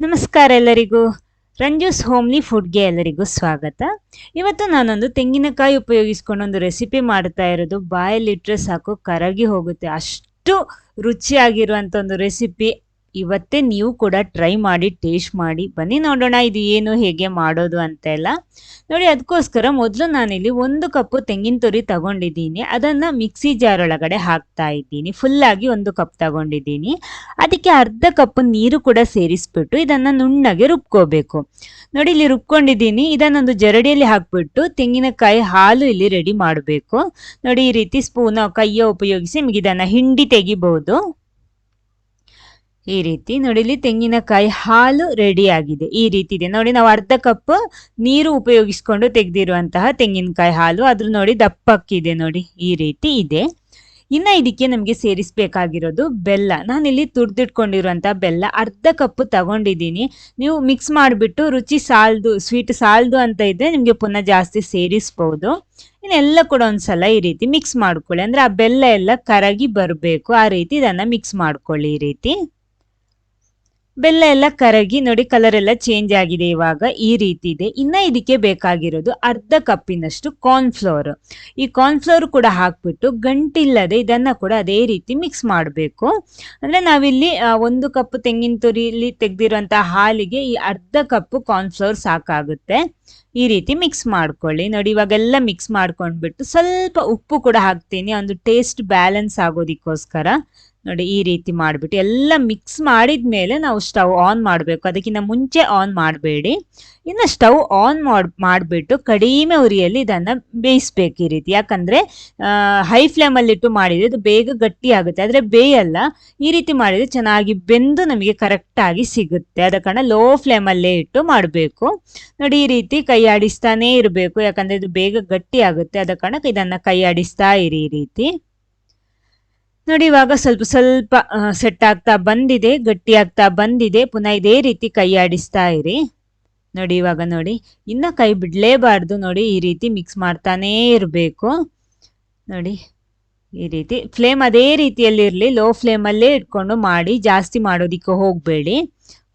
ನಮಸ್ಕಾರ ಎಲ್ಲರಿಗೂ. ರಂಜೂಸ್ ಹೋಮ್ಲಿ ಫುಡ್ಗೆ ಎಲ್ಲರಿಗೂ ಸ್ವಾಗತ. ಇವತ್ತು ನಾನೊಂದು ತೆಂಗಿನಕಾಯಿ ಉಪಯೋಗಿಸ್ಕೊಂಡು ಒಂದು ರೆಸಿಪಿ ಮಾಡ್ತಾ ಇರೋದು. ಬಾಯಲ್ಲಿಟ್ಟರೆ ಸಾಕು, ಕರಗಿ ಹೋಗುತ್ತೆ. ಅಷ್ಟು ರುಚಿಯಾಗಿರುವಂಥ ಒಂದು ರೆಸಿಪಿ. ಇವತ್ತೇ ನೀವು ಕೂಡ ಟ್ರೈ ಮಾಡಿ ಟೇಸ್ಟ್ ಮಾಡಿ, ಬನ್ನಿ ನೋಡೋಣ ಇದು ಏನು, ಹೇಗೆ ಮಾಡೋದು ಅಂತೆಲ್ಲ. ನೋಡಿ ಅದಕ್ಕೋಸ್ಕರ ಮೊದಲು ನಾನಿಲ್ಲಿ ಒಂದು ಕಪ್ಪು ತೆಂಗಿನ ತುರಿ ತಗೊಂಡಿದ್ದೀನಿ. ಅದನ್ನು ಮಿಕ್ಸಿ ಜಾರ್ ಒಳಗಡೆ ಹಾಕ್ತಾ ಇದ್ದೀನಿ. ಫುಲ್ಲಾಗಿ ಒಂದು ಕಪ್ ತಗೊಂಡಿದ್ದೀನಿ. ಅದಕ್ಕೆ ಅರ್ಧ ಕಪ್ ನೀರು ಕೂಡ ಸೇರಿಸ್ಬಿಟ್ಟು ಇದನ್ನು ನುಣ್ಣಗೆ ರುಬ್ಕೋಬೇಕು. ನೋಡಿ, ಇಲ್ಲಿ ರುಬ್ಕೊಂಡಿದ್ದೀನಿ. ಇದನ್ನೊಂದು ಜರಡಿಯಲ್ಲಿ ಹಾಕ್ಬಿಟ್ಟು ತೆಂಗಿನಕಾಯಿ ಹಾಲು ಇಲ್ಲಿ ರೆಡಿ ಮಾಡಬೇಕು. ನೋಡಿ, ಈ ರೀತಿ ಸ್ಪೂನ್, ಕೈಯ ಉಪಯೋಗಿಸಿ ನಿಮಗೆ ಇದನ್ನು ಹಿಂಡಿ ತೆಗಿಬಹುದು ಈ ರೀತಿ ನೋಡಿ ಇಲ್ಲಿ ತೆಂಗಿನಕಾಯಿ ಹಾಲು ರೆಡಿ ಆಗಿದೆ ಈ ರೀತಿ ಇದೆ. ನೋಡಿ, ನಾವು ಅರ್ಧ ಕಪ್ ನೀರು ಉಪಯೋಗಿಸ್ಕೊಂಡು ತೆಗೆದಿರುವಂತಹ ತೆಂಗಿನಕಾಯಿ ಹಾಲು. ಅದ್ರ ನೋಡಿ ದಪ್ಪಕ್ಕಿದೆ ನೋಡಿ. ಈ ರೀತಿ ಇದೆ. ಇನ್ನ ಇದಕ್ಕೆ ನಮಗೆ ಸೇರಿಸಬೇಕಾಗಿರೋದು ಬೆಲ್ಲ. ನಾನಿಲ್ಲಿ ತುರ್ದಿಟ್ಕೊಂಡಿರುವಂಥ ಬೆಲ್ಲ ಅರ್ಧ ಕಪ್ ತಗೊಂಡಿದ್ದೀನಿ. ನೀವು ಮಿಕ್ಸ್ ಮಾಡಿಬಿಟ್ಟು ರುಚಿ ಸಾಲ್ದು, ಸ್ವೀಟ್ ಸಾಲ್ದು ಅಂತ ಇದ್ದರೆ ನಿಮಗೆ ಪುನಃ ಜಾಸ್ತಿ ಸೇರಿಸ್ಬೋದು. ಇನ್ನೆಲ್ಲ ಕೂಡ ಒಂದ್ಸಲ ಈ ರೀತಿ ಮಿಕ್ಸ್ ಮಾಡ್ಕೊಳ್ಳಿ. ಅಂದರೆ ಆ ಬೆಲ್ಲ ಎಲ್ಲ ಕರಗಿ ಬರಬೇಕು. ಆ ರೀತಿ ಇದನ್ನು ಮಿಕ್ಸ್ ಮಾಡ್ಕೊಳ್ಳಿ ಈ ರೀತಿ. ಬೆಲ್ಲ ಎಲ್ಲ ಕರಗಿ ನೋಡಿ ಕಲರ್ ಎಲ್ಲ ಚೇಂಜ್ ಆಗಿದೆ ಇವಾಗ, ಈ ರೀತಿ ಇದೆ. ಇನ್ನ ಇದಕ್ಕೆ ಬೇಕಾಗಿರೋದು ಅರ್ಧ ಕಪ್ಪಿನಷ್ಟು ಕಾರ್ನ್ಫ್ಲೋರ್ ಈ ಕಾರ್ನ್ಫ್ಲೋರ್ ಕೂಡ ಹಾಕ್ಬಿಟ್ಟು ಗಂಟಿಲ್ಲದೆ ಇದನ್ನ ಕೂಡ ಅದೇ ರೀತಿ ಮಿಕ್ಸ್ ಮಾಡಬೇಕು. ಅಂದ್ರೆ ನಾವಿಲ್ಲಿ ಒಂದು ಕಪ್ ತೆಂಗಿನ ತುರಿಲಿ ತೆಗೆದಿರುವಂತಹ ಹಾಲಿಗೆ ಈ ಅರ್ಧ ಕಪ್ ಕಾರ್ನ್ಫ್ಲೋರ್ ಸಾಕಾಗುತ್ತೆ. ಈ ರೀತಿ ಮಿಕ್ಸ್ ಮಾಡ್ಕೊಳ್ಳಿ. ನೋಡಿ, ಇವಾಗೆಲ್ಲ ಮಿಕ್ಸ್ ಮಾಡ್ಕೊಂಡ್ಬಿಟ್ಟು ಸ್ವಲ್ಪ ಉಪ್ಪು ಕೂಡ ಹಾಕ್ತೀನಿ. ಒಂದು ಟೇಸ್ಟ್ ಬ್ಯಾಲೆನ್ಸ್ ಆಗೋದಿಕ್ಕೋಸ್ಕರ. ನೋಡಿ ಈ ರೀತಿ ಮಾಡಿಬಿಟ್ಟು ಎಲ್ಲ ಮಿಕ್ಸ್ ಮಾಡಿದ ಮೇಲೆ ನಾವು ಸ್ಟವ್ ಆನ್ ಮಾಡಬೇಕು. ಅದಕ್ಕಿಂತ ಮುಂಚೆ ಆನ್ ಮಾಡಬೇಡಿ. ಇನ್ನು ಸ್ಟವ್ ಆನ್ ಮಾಡಿ, ಮಾಡಿಬಿಟ್ಟು ಕಡಿಮೆ ಉರಿಯಲ್ಲಿ ಇದನ್ನು ಬೇಯಿಸ್ಬೇಕು ಈ ರೀತಿ. ಯಾಕಂದರೆ ಹೈ ಫ್ಲೇಮಲ್ಲಿಟ್ಟು ಮಾಡಿದರೆ ಇದು ಬೇಗ ಗಟ್ಟಿ ಆಗುತ್ತೆ. ಆದರೆ ಬೇಯಲ್ಲ. ಈ ರೀತಿ ಮಾಡಿದರೆ ಚೆನ್ನಾಗಿ ಬೆಂದು ನಮಗೆ ಕರೆಕ್ಟಾಗಿ ಸಿಗುತ್ತೆ. ಅದ ಕಾರಣ ಲೋ ಫ್ಲೇಮಲ್ಲೇ ಇಟ್ಟು ಮಾಡಬೇಕು. ನೋಡಿ ಈ ರೀತಿ ಕೈ ಆಡಿಸ್ತಾನೇ ಇರಬೇಕು. ಯಾಕಂದರೆ ಇದು ಬೇಗ ಗಟ್ಟಿ ಆಗುತ್ತೆ. ಅದ ಕಾರಣಕ್ಕೆ ಇದನ್ನು ಕೈ ಆಡಿಸ್ತಾ ಇರಿ ಈ ರೀತಿ. ನೋಡಿ, ಇವಾಗ ಸ್ವಲ್ಪ ಸ್ವಲ್ಪ ಸೆಟ್ ಆಗ್ತಾ ಬಂದಿದೆ, ಗಟ್ಟಿ ಆಗ್ತಾ ಬಂದಿದೆ. ಪುನಃ ಇದೇ ರೀತಿ ಕೈ ಆಡಿಸ್ತಾ ಇರಿ. ನೋಡಿ, ಇವಾಗ ನೋಡಿ, ಇನ್ನ ಕೈ ಬಿಡಲೇಬಾರ್ದು. ನೋಡಿ, ಈ ರೀತಿ ಮಿಕ್ಸ್ ಮಾಡ್ತಾನೇ ಇರಬೇಕು. ನೋಡಿ, ಈ ರೀತಿ ಫ್ಲೇಮ್ ಅದೇ ರೀತಿಯಲ್ಲಿ ಇರಲಿ. ಲೋ ಫ್ಲೇಮಲ್ಲೇ ಇಟ್ಕೊಂಡು ಮಾಡಿ, ಜಾಸ್ತಿ ಮಾಡೋದಿಕ್ಕೆ ಹೋಗಬೇಡಿ.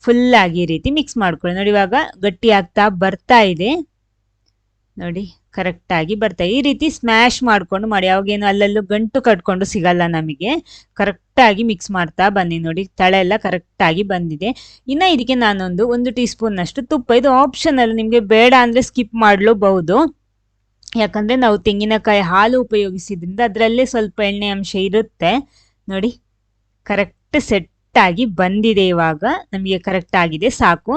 ಫುಲ್ಲಾಗಿ ಈ ರೀತಿ ಮಿಕ್ಸ್ ಮಾಡ್ಕೊಳ್ಳಿ. ನೋಡಿ, ಇವಾಗ ಗಟ್ಟಿ ಆಗ್ತಾ ಬರ್ತಾ ಇದೆ. ನೋಡಿ ಕರೆಕ್ಟಾಗಿ ಬರ್ತಾ ಈ ರೀತಿ ಸ್ಮ್ಯಾಶ್ ಮಾಡ್ಕೊಂಡು ಮಾಡಿ. ಅವಾಗೇನು ಅಲ್ಲಲ್ಲೂ ಗಂಟು ಕಟ್ಕೊಂಡು ಸಿಗಲ್ಲ ನಮಗೆ. ಕರೆಕ್ಟಾಗಿ ಮಿಕ್ಸ್ ಮಾಡ್ತಾ ಬನ್ನಿ ನೋಡಿ. ತಳೆ ಎಲ್ಲ ಕರೆಕ್ಟಾಗಿ ಬಂದಿದೆ. ಇನ್ನು ಇದಕ್ಕೆ ನಾನೊಂದು ಒಂದು ಟೀ ಸ್ಪೂನ್ನಷ್ಟು ತುಪ್ಪ. ಇದು ಆಪ್ಷನಲ್ ನಿಮಗೆ ಬೇಡ ಅಂದರೆ ಸ್ಕಿಪ್ ಮಾಡಲೂಬಹುದು. ಯಾಕಂದರೆ ನಾವು ತೆಂಗಿನಕಾಯಿ ಹಾಲು ಉಪಯೋಗಿಸಿದ್ರಿಂದ ಅದರಲ್ಲೇ ಸ್ವಲ್ಪ ಎಣ್ಣೆ ಅಂಶ ಇರುತ್ತೆ. ನೋಡಿ ಕರೆಕ್ಟ್ ಸೆಟ್ ಆಗಿ ಬಂದಿದೆ ಇವಾಗ. ನಮಗೆ ಕರೆಕ್ಟ್ ಆಗಿದೆ, ಸಾಕು.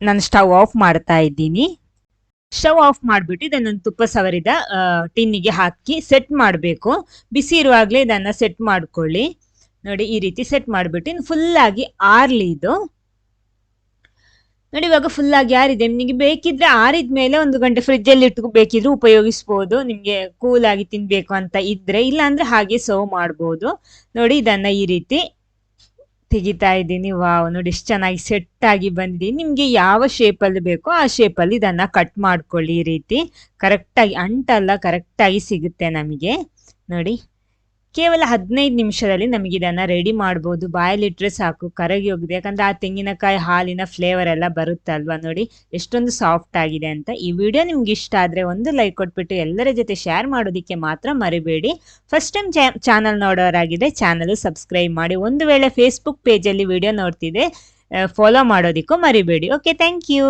ನಾನು ಸ್ಟವ್ ಆಫ್ ಮಾಡ್ತಾ ಇದ್ದೀನಿ. ಸ್ಟವ್ ಆಫ್ ಮಾಡಿಬಿಟ್ಟು ಇದನ್ನೊಂದು ತುಪ್ಪ ಸವರಿದ ಟಿನ್ನಿಗೆ ಹಾಕಿ ಸೆಟ್ ಮಾಡಬೇಕು. ಬಿಸಿ ಇರುವಾಗಲೇ ಇದನ್ನು ಸೆಟ್ ಮಾಡ್ಕೊಳ್ಳಿ. ನೋಡಿ, ಈ ರೀತಿ ಸೆಟ್ ಮಾಡಿಬಿಟ್ಟು ಫುಲ್ಲಾಗಿ ಆರ್ಲಿ ಇದು. ನೋಡಿ, ಇವಾಗ ಫುಲ್ಲಾಗಿ ಆರಿದೆ. ನಿಮಗೆ ಬೇಕಿದ್ರೆ ಆರಿದ ಮೇಲೆ ಒಂದು ಗಂಟೆ ಫ್ರಿಜ್ಜಲ್ಲಿ ಇಟ್ಟು ಬೇಕಿದ್ರೆ ಉಪಯೋಗಿಸ್ಬೋದು. ನಿಮಗೆ ಕೂಲಾಗಿ ತಿನ್ನಬೇಕು ಅಂತ ಇದ್ರೆ, ಇಲ್ಲಾಂದ್ರೆ ಹಾಗೆ ಸರ್ವ್ ಮಾಡ್ಬೋದು. ನೋಡಿ, ಇದನ್ನು ಈ ರೀತಿ. ತೆಗಿತಾ ಇದ್ದೀನಿ. ವಾವ್, ನೋಡಿ ಎಷ್ಟು ಚೆನ್ನಾಗಿ ಸೆಟ್ ಆಗಿ ಬಂದಿದೆ. ನಿಮಗೆ ಯಾವ ಶೇಪಲ್ಲಿ ಬೇಕೋ ಆ ಶೇಪಲ್ಲಿ ಇದನ್ನು ಕಟ್ ಮಾಡ್ಕೊಳ್ಳಿ ಈ ರೀತಿ. ಕರೆಕ್ಟಾಗಿ ಅಂಟಲ್ಲ ಕರೆಕ್ಟಾಗಿ ಸಿಗುತ್ತೆ ನಮಗೆ. ನೋಡಿ. ಕೇವಲ ಹದಿನೈದು ನಿಮಿಷದಲ್ಲಿ ನಮಗೆ ಇದನ್ನು ರೆಡಿ ಮಾಡ್ಬೋದು. ಬಾಯಲ್ಲಿಟ್ಟರೆ ಸಾಕು, ಕರಗಿ ಹೋಗಿದೆ. ಯಾಕಂದರೆ ಆ ತೆಂಗಿನಕಾಯಿ ಹಾಲಿನ ಫ್ಲೇವರ್ ಎಲ್ಲ ಬರುತ್ತಲ್ವಾ ನೋಡಿ. ಎಷ್ಟೊಂದು ಸಾಫ್ಟ್ ಆಗಿದೆ ಅಂತ. ಈ ವಿಡಿಯೋ ನಿಮ್ಗೆ ಇಷ್ಟ ಆದರೆ ಒಂದು ಲೈಕ್ ಕೊಟ್ಬಿಟ್ಟು ಎಲ್ಲರ ಜೊತೆ ಶೇರ್ ಮಾಡೋದಕ್ಕೆ ಮಾತ್ರ ಮರಿಬೇಡಿ. ಫಸ್ಟ್ ಟೈಮ್ ಚಾನಲ್ ನೋಡೋರಾಗಿದೆ ಚಾನಲ್ ಸಬ್ಸ್ಕ್ರೈಬ್ ಮಾಡಿ. ಒಂದು ವೇಳೆ ಫೇಸ್ಬುಕ್ ಪೇಜಲ್ಲಿ ವಿಡಿಯೋ ನೋಡ್ತಿದ್ರೆ ಫಾಲೋ ಮಾಡೋದಕ್ಕೂ ಮರಿಬೇಡಿ. Okay thank you